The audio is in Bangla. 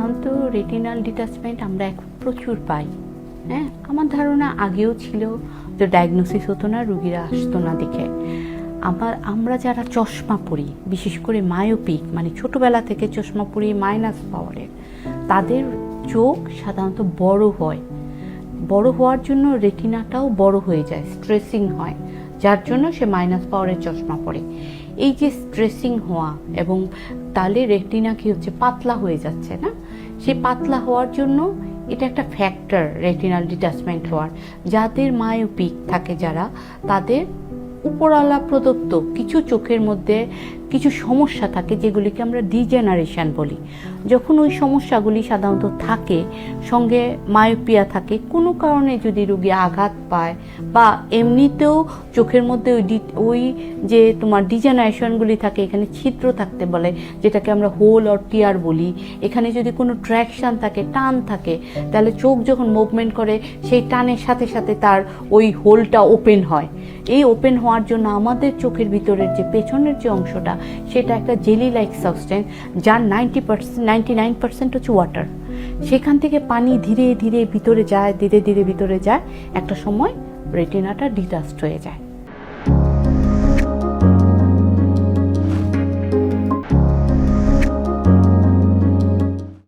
সাধারণত রেটিনাল ডিটাচমেন্ট আমরা এখন প্রচুর পাই হ্যাঁ? আমার ধারণা আগেও ছিল যে ডায়াগনোসিস হতো না, রুগীরা আসতো না দেখে। আমার আমরা যারা চশমা পরি, বিশেষ করে মায়োপিক মানে ছোটবেলা থেকে চশমা পরি মাইনাস পাওয়ারের তাদের চোখ সাধারণত বড় হয়। বড় হওয়ার জন্য রেটিনাটাও বড় হয়ে যায় স্ট্রেসিং হয়, যার জন্য সে মাইনাস পাওয়ারের চশমা পরে। এই যে স্ট্রেসিং হওয়া এবং তাহলে রেটিনা কি হচ্ছে, পাতলা হয়ে যাচ্ছে, না? সেই পাতলা হওয়ার জন্য এটা একটা ফ্যাক্টর রেটিনাল ডিটাচমেন্ট হওয়ার। যাদের মায়োপিক থাকে যারা, তাদের উপরওয়ালা প্রদত্ত কিছু চোখের মধ্যে কিছু সমস্যা থাকে, যেগুলিকে আমরা ডিজেনারেশন বলি। যখন ওই সমস্যাগুলি সাধারণত থাকে, সঙ্গে মায়োপিয়া থাকে, কোনো কারণে যদি রোগী আঘাত পায় বা এমনিতেও চোখের মধ্যে ওই ওই যে তোমার ডিজেনারেশনগুলি থাকে, এখানে ছিদ্র থাকতে বলে, যেটাকে আমরা হোল অর টিয়ার বলি, এখানে যদি কোনো ট্র্যাকশন থাকে, টান থাকে, তাহলে চোখ যখন মুভমেন্ট করে, সেই টানের সাথে সাথে তার ওই হোলটা ওপেন হয়। এই ওপেন হওয়ার জন্য আমাদের চোখের ভিতরের যে পেছনের যে অংশটা, সেটা একটা জেলি লাইক সাবস্টেন্স যার ninety percent ninety nine percent হচ্ছে ওয়াটার সেখান থেকে পানি ধীরে ধীরে ভিতরে যায়, ধীরে ধীরে ভিতরে যায়, একটা সময় রেটিনাটা ডিটাস্ট হয়ে যায়।